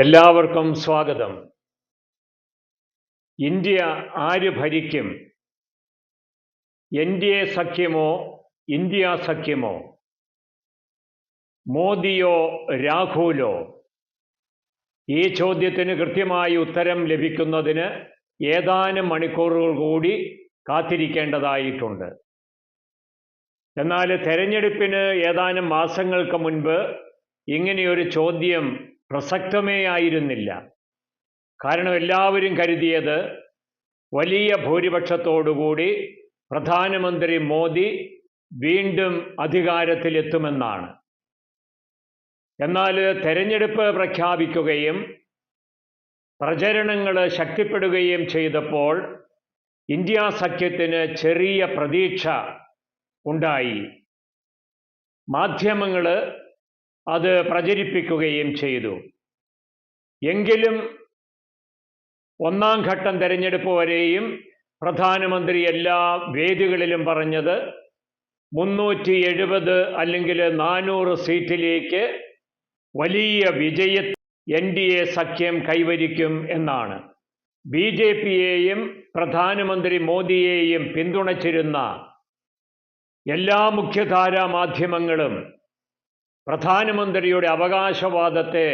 എല്ലാവർക്കും സ്വാഗതം. ഇന്ത്യ ആര് ഭരിക്കും? എൻ ഡി എ സഖ്യമോ ഇന്ത്യ സഖ്യമോ? മോദിയോ രാഹുലോ? ഈ ചോദ്യത്തിന് കൃത്യമായി ഉത്തരം ലഭിക്കുന്നതിന് ഏതാനും മണിക്കൂറുകൾ കൂടി കാത്തിരിക്കേണ്ടതായിട്ടുണ്ട്. എന്നാൽ തെരഞ്ഞെടുപ്പിന് ഏതാനും മാസങ്ങൾക്ക് മുൻപ് ഇങ്ങനെയൊരു ചോദ്യം പ്രസക്തമേ ആയിരുന്നില്ല. കാരണം എല്ലാവരും കരുതിയത് വലിയ ഭൂരിപക്ഷത്തോടുകൂടി പ്രധാനമന്ത്രി മോദി വീണ്ടും അധികാരത്തിലെത്തുമെന്നാണ്. എന്നാൽ തെരഞ്ഞെടുപ്പ് പ്രഖ്യാപിക്കുകയും പ്രചരണങ്ങൾ ശക്തിപ്പെടുകയും ചെയ്തപ്പോൾ ഇന്ത്യ സഖ്യത്തിന് ചെറിയ പ്രതീക്ഷ ഉണ്ടായി. മാധ്യമങ്ങൾ അത് പ്രചരിപ്പിക്കുകയും ചെയ്തു. എങ്കിലും ഒന്നാം ഘട്ടം തെരഞ്ഞെടുപ്പ് വരെയും പ്രധാനമന്ത്രി എല്ലാ വേദികളിലും പറഞ്ഞത് മുന്നൂറ്റി എഴുപത് അല്ലെങ്കിൽ നാനൂറ് സീറ്റിലേക്ക് വലിയ വിജയ എൻ ഡി എ സഖ്യം കൈവരിക്കും എന്നാണ്. ബി ജെ പിയെയും പ്രധാനമന്ത്രി മോദിയെയും പിന്തുണച്ചിരുന്ന എല്ലാ മുഖ്യധാരാ മാധ്യമങ്ങളും പ്രധാനമന്ത്രിയുടെ അവകാശവാദത്തെ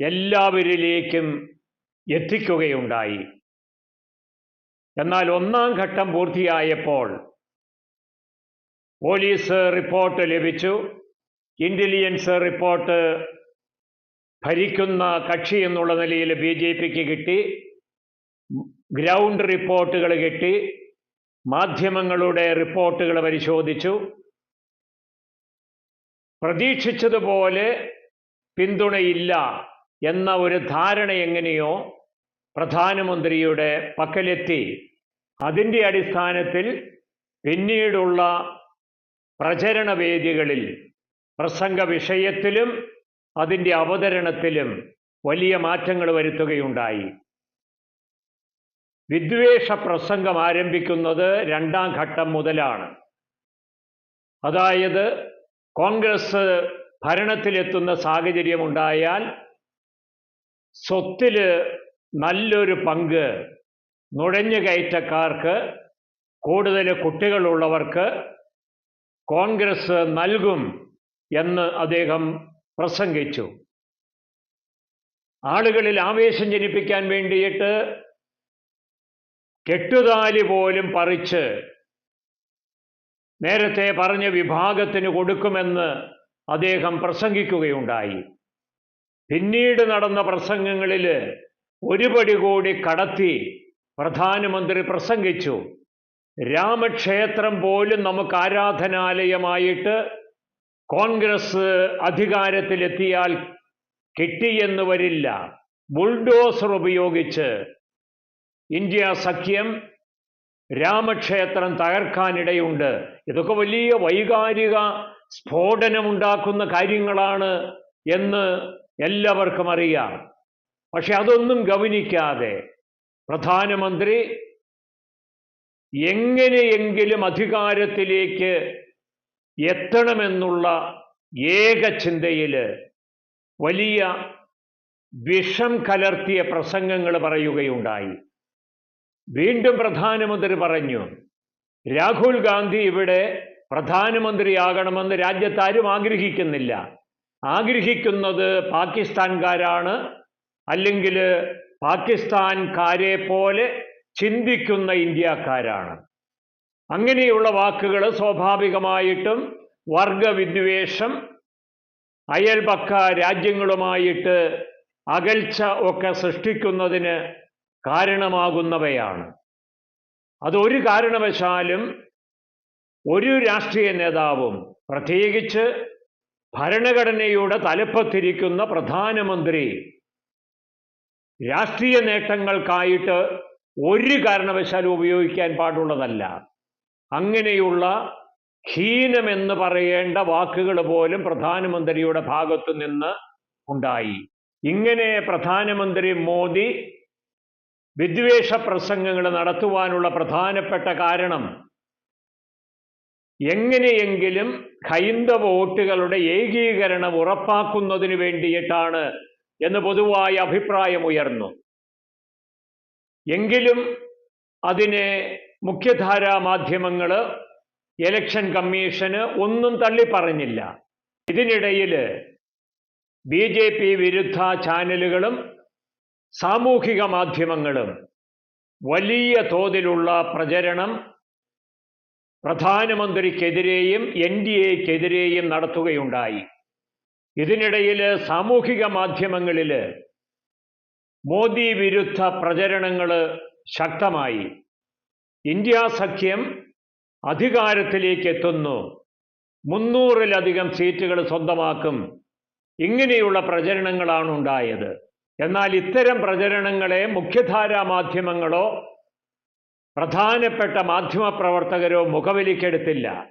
എല്ലാവരിലേക്കും എത്തിക്കുകയുണ്ടായി. എന്നാൽ ഒന്നാം ഘട്ടം പൂർത്തിയായപ്പോൾ പോലീസ് റിപ്പോർട്ട് ലഭിച്ചു. ഇന്റലിജൻസ് റിപ്പോർട്ട് ഭരിക്കുന്ന കക്ഷി എന്നുള്ള നിലയിൽ ബി ജെ പിക്ക് കിട്ടി. ഗ്രൗണ്ട് റിപ്പോർട്ടുകൾ കിട്ടി. മാധ്യമങ്ങളുടെ റിപ്പോർട്ടുകൾ പരിശോധിച്ചു. പ്രതീക്ഷിച്ചതുപോലെ പിന്തുണയില്ല എന്ന ഒരു ധാരണ എങ്ങനെയോ പ്രധാനമന്ത്രിയുടെ പക്കലെത്തി. അതിന്റെ അടിസ്ഥാനത്തിൽ പിന്നീടുള്ള പ്രചരണ വേദികളിൽ പ്രസംഗ വിഷയത്തിലും അതിന്റെ അവതരണത്തിലും വലിയ മാറ്റങ്ങൾ വരുത്തുകയുണ്ടായി. വിദ്വേഷ പ്രസംഗം ആരംഭിക്കുന്നത് രണ്ടാം ഘട്ടം മുതലാണ്. അതായത് കോൺഗ്രസ് ഭരണത്തിലെത്തുന്ന സാഹചര്യമുണ്ടായാൽ സ്വത്തിൽ നല്ലൊരു പങ്ക് നുഴഞ്ഞു കയറ്റക്കാർക്ക് കൂടുതൽ കുട്ടികളുള്ളവർക്ക് കോൺഗ്രസ് നൽകും എന്ന് അദ്ദേഹം പ്രസംഗിച്ചു. ആളുകളിൽ ആവേശം ജനിപ്പിക്കാൻ വേണ്ടിയിട്ട് കെട്ടുതാലി പോലും പറിച്ച് നേരത്തെ പറഞ്ഞ വിഭാഗത്തിന് കൊടുക്കുമെന്ന് അദ്ദേഹം പ്രസംഗിക്കുകയുണ്ടായി. പിന്നീട് നടന്ന പ്രസംഗങ്ങളിൽ ഒരുപടി കൂടി കടത്തി പ്രധാനമന്ത്രി പ്രസംഗിച്ചു. രാമക്ഷേത്രം പോലും നമുക്ക് ആരാധനാലയമായിട്ട് കോൺഗ്രസ് അധികാരത്തിലെത്തിയാൽ കിട്ടിയെന്ന് വരില്ല. ബുൾഡോസർ ഉപയോഗിച്ച് ഇന്ത്യ സഖ്യം രാമക്ഷേത്രം തകർക്കാനിടയുണ്ട്. ഇതൊക്കെ വലിയ വൈകാരിക സ്ഫോടനമുണ്ടാക്കുന്ന കാര്യങ്ങളാണ് എന്ന് എല്ലാവർക്കും അറിയാം. പക്ഷെ അതൊന്നും ഗവനിക്കാതെ പ്രധാനമന്ത്രി എങ്ങനെയെങ്കിലും അധികാരത്തിലേക്ക് എത്തണമെന്നുള്ള ഏക ചിന്തയിൽ വലിയ വിഷം കലർത്തിയ പ്രസംഗങ്ങൾ പറയുകയുണ്ടായി. വീണ്ടും പ്രധാനമന്ത്രി പറഞ്ഞു രാഹുൽ ഗാന്ധി ഇവിടെ പ്രധാനമന്ത്രിയാകണമെന്ന് രാജ്യത്താരും ആഗ്രഹിക്കുന്നില്ല. ആഗ്രഹിക്കുന്നത് പാകിസ്ഥാൻകാരാണ് അല്ലെങ്കിൽ പാകിസ്ഥാൻകാരെ പോലെ ചിന്തിക്കുന്ന ഇന്ത്യക്കാരാണ്. അങ്ങനെയുള്ള വാക്കുകൾ സ്വാഭാവികമായിട്ടും വർഗവിദ്വേഷം അയൽപക്ക രാജ്യങ്ങളുമായിട്ട് അകൽച്ച ഒക്കെ സൃഷ്ടിക്കുന്നതിന് കാരണമാകുന്നവയാണ്. അതൊരു കാരണവശാലും ഒരു രാഷ്ട്രീയ നേതാവും പ്രത്യേകിച്ച് ഭരണഘടനയുടെ തലപ്പത്തിരിക്കുന്ന പ്രധാനമന്ത്രി രാഷ്ട്രീയ നേട്ടങ്ങൾക്കായിട്ട് ഒരു കാരണവശാലും ഉപയോഗിക്കാൻ പാടുള്ളതല്ല. അങ്ങനെയുള്ള ഹീനമെന്ന് പറയേണ്ട വാക്കുകൾ പോലും പ്രധാനമന്ത്രിയുടെ ഭാഗത്തു നിന്ന് ഉണ്ടായി. ഇങ്ങനെ പ്രധാനമന്ത്രി മോദി വിദ്വേഷ പ്രസംഗങ്ങൾ നടത്തുവാനുള്ള പ്രധാനപ്പെട്ട കാരണം എങ്ങനെയെങ്കിലും ഹൈന്ദവ വോട്ടുകളുടെ ഏകീകരണം ഉറപ്പാക്കുന്നതിന് വേണ്ടിയിട്ടാണ് എന്ന് പൊതുവായ അഭിപ്രായമുയർന്നു. എങ്കിലും അതിനെ മുഖ്യധാരാ മാധ്യമങ്ങൾ എലക്ഷൻ കമ്മീഷന് ഒന്നും തള്ളി പറഞ്ഞില്ല ഇതിനിടയിൽ ബി ജെ പി വിരുദ്ധ ചാനലുകളും സാമൂഹിക മാധ്യമങ്ങളും വലിയ തോതിലുള്ള പ്രചരണം പ്രധാനമന്ത്രിക്കെതിരെയും എൻ ഡി എക്കെതിരെയും നടത്തുകയുണ്ടായി. ഇതിനിടയിൽ സാമൂഹിക മാധ്യമങ്ങളിൽ മോദി വിരുദ്ധ പ്രചരണങ്ങൾ ശക്തമായി. ഇന്ത്യ സഖ്യം അധികാരത്തിലേക്ക് എത്തുന്നു മുന്നൂറിലധികം സീറ്റുകൾ സ്വന്തമാക്കും. ഇങ്ങനെയുള്ള പ്രചരണങ്ങളാണ് ഉണ്ടായത് എന്നാൽ ഇത്തരം പ്രചരണങ്ങളെ മുഖ്യധാരാ മാധ്യമങ്ങളോ പ്രധാനപ്പെട്ട മാധ്യമ പ്രവർത്തകരോ മുഖവിലിക്കെടുത്തില്ല.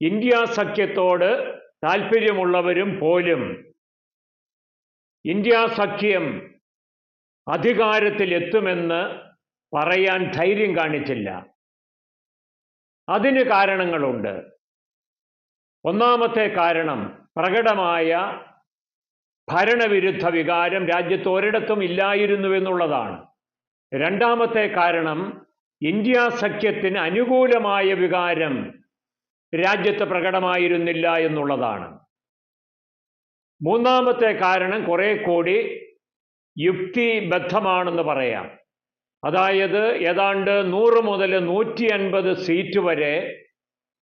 ഇന്ത്യ സഖ്യത്തോട് താല്പര്യമുള്ളവരും പോലും ഇന്ത്യ സഖ്യം അധികാരത്തിൽ എത്തുമെന്ന് പറയാൻ ധൈര്യം കാണിച്ചില്ല. അതിന് കാരണങ്ങളുണ്ട്. ഒന്നാമത്തെ കാരണം പ്രകടമായ ഭരണവിരുദ്ധ വികാരം രാജ്യത്ത് ഒരിടത്തും ഇല്ലായിരുന്നു എന്നുള്ളതാണ്. രണ്ടാമത്തെ കാരണം ഇന്ത്യ സഖ്യത്തിന് അനുകൂലമായ വികാരം രാജ്യത്ത് പ്രകടമായിരുന്നില്ല എന്നുള്ളതാണ്. മൂന്നാമത്തെ കാരണം കുറെ കൂടി യുക്തിബദ്ധമാണെന്ന് പറയാം. അതായത് ഏതാണ്ട് നൂറ് മുതൽ നൂറ്റി അൻപത് സീറ്റ് വരെ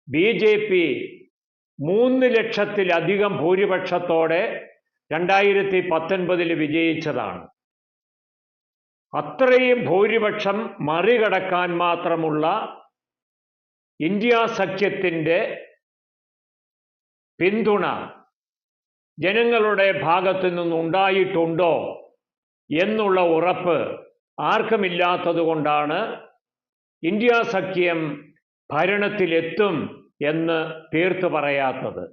ബി ജെ പി മൂന്ന് ലക്ഷത്തിലധികം ഭൂരിപക്ഷത്തോടെ രണ്ടായിരത്തി പത്തൊൻപതിൽ വിജയിച്ചതാണ്. അത്രയും ഭൂരിപക്ഷം മറികടക്കാൻ മാത്രമുള്ള ഇന്ത്യ സഖ്യത്തിന്റെ പിന്തുണ ജനങ്ങളുടെ ഭാഗത്തു നിന്നുണ്ടായിട്ടുണ്ടോ എന്നുള്ള ഉറപ്പ് ആർക്കുമില്ലാത്തതുകൊണ്ടാണ് ഇന്ത്യ സഖ്യം ഭരണത്തിലെത്തും എന്ന് തീർത്തു പറയാത്തത്.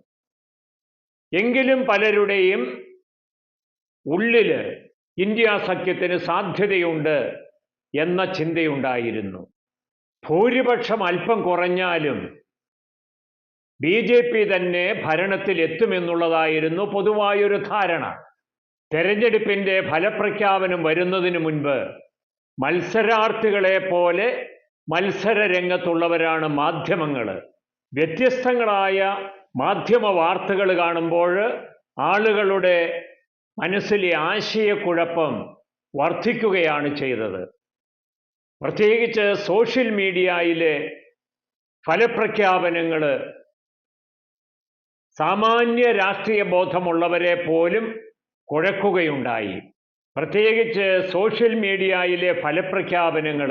എങ്കിലും പലരുടെയും ഉള്ളിൽ ഇന്ത്യ സഖ്യത്തിന് സാധ്യതയുണ്ട് എന്ന ചിന്തയുണ്ടായിരുന്നു. ഭൂരിപക്ഷം അല്പം കുറഞ്ഞാലും ബി ജെ പി തന്നെ ഭരണത്തിൽ എത്തുമെന്നുള്ളതായിരുന്നു പൊതുവായൊരു ധാരണ. തെരഞ്ഞെടുപ്പിന്റെ ഫലപ്രഖ്യാപനം വരുന്നതിന് മുൻപ് മത്സരാർത്ഥികളെ പോലെ മത്സര രംഗത്തുള്ളവരാണ് മാധ്യമങ്ങൾ വ്യത്യസ്തങ്ങളായ മാധ്യമ വാർത്തകൾ കാണുമ്പോൾ ആളുകളുടെ മനസ്സിലെ ആശയക്കുഴപ്പം വർദ്ധിക്കുകയാണ് ചെയ്തത്. പ്രത്യേകിച്ച് സോഷ്യൽ മീഡിയയിലെ ഫലപ്രഖ്യാപനങ്ങൾ സാമാന്യ രാഷ്ട്രീയ ബോധമുള്ളവരെ പോലും കുഴക്കുകയുണ്ടായി. പ്രത്യേകിച്ച് സോഷ്യൽ മീഡിയയിലെ ഫലപ്രഖ്യാപനങ്ങൾ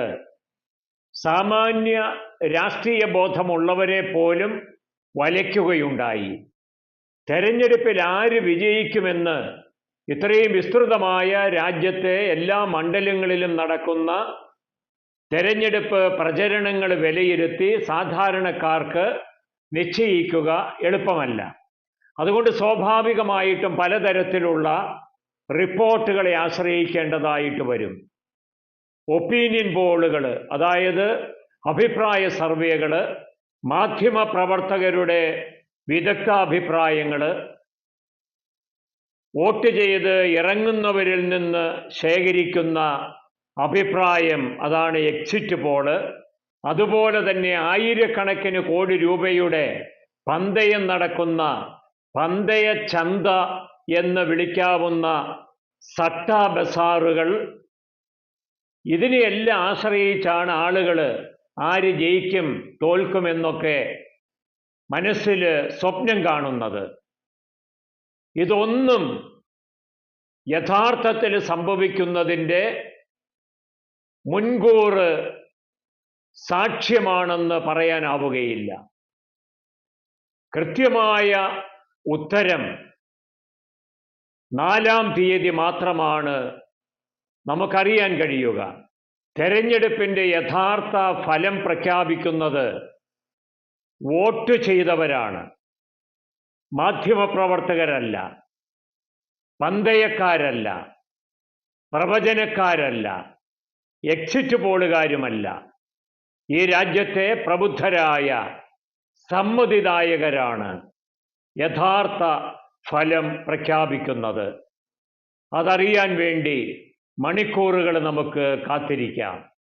സാമാന്യ രാഷ്ട്രീയ ബോധമുള്ളവരെ പോലും വലയ്ക്കുകയുണ്ടായി. തെരഞ്ഞെടുപ്പിൽ ആര് വിജയിക്കുമെന്ന് ഇത്രയും വിസ്തൃതമായ രാജ്യത്തെ എല്ലാ മണ്ഡലങ്ങളിലും നടക്കുന്ന തെരഞ്ഞെടുപ്പ് പ്രചരണങ്ങൾ വിലയിരുത്തി സാധാരണക്കാർക്ക് നിശ്ചയിക്കുക എളുപ്പമല്ല. അതുകൊണ്ട് സ്വാഭാവികമായിട്ടും പലതരത്തിലുള്ള റിപ്പോർട്ടുകളെ ആശ്രയിക്കേണ്ടതായിട്ട് വരും. ഒപ്പീനിയൻ പോളുകൾ അതായത് അഭിപ്രായ സർവേകൾ മാധ്യമ പ്രവർത്തകരുടെ വിദഗ്ധാഭിപ്രായങ്ങൾ വോട്ട് ചെയ്ത് ഇറങ്ങുന്നവരിൽ നിന്ന് ശേഖരിക്കുന്ന അഭിപ്രായം അതാണ് എക്സിറ്റ് പോൾ അതുപോലെ തന്നെ ആയിരക്കണക്കിന് കോടി രൂപയുടെ പന്തയം നടക്കുന്ന പന്തയ ചന്ത എന്ന് വിളിക്കാവുന്ന സട്ട ബസാറുകൾ ഇതിനെയെല്ലാം ആശ്രയിച്ചാണ് ആളുകൾ ആര് ജയിക്കും തോൽക്കുമെന്നൊക്കെ മനസ്സിൽ സ്വപ്നം കാണുന്നത്. ഇതൊന്നും യഥാർത്ഥത്തിൽ സംഭവിക്കുന്നതിന്റെ മുൻകൂർ സാക്ഷ്യമാണെന്ന് പറയാനാവുകയില്ല. കൃത്യമായ ഉത്തരം നാലാം തീയതി മാത്രമാണ് നമുക്കറിയാൻ കഴിയുക. തെരഞ്ഞെടുപ്പിന്റെ യഥാർത്ഥ ഫലം പ്രഖ്യാപിക്കുന്നത് വോട്ട് ചെയ്തവരാണ്. മാധ്യമപ്രവർത്തകരല്ല. പന്തയക്കാരല്ല. പ്രവചനക്കാരല്ല. എക്സിറ്റ് പോളുകാരുമല്ല ഈ രാജ്യത്തെ പ്രബുദ്ധരായ സമ്മതിദായകരാണ് യഥാർത്ഥ ഫലം പ്രഖ്യാപിക്കുന്നത്. അതറിയാൻ വേണ്ടി മണിക്കൂറുകൾ നമുക്ക് കാത്തിരിക്കാം.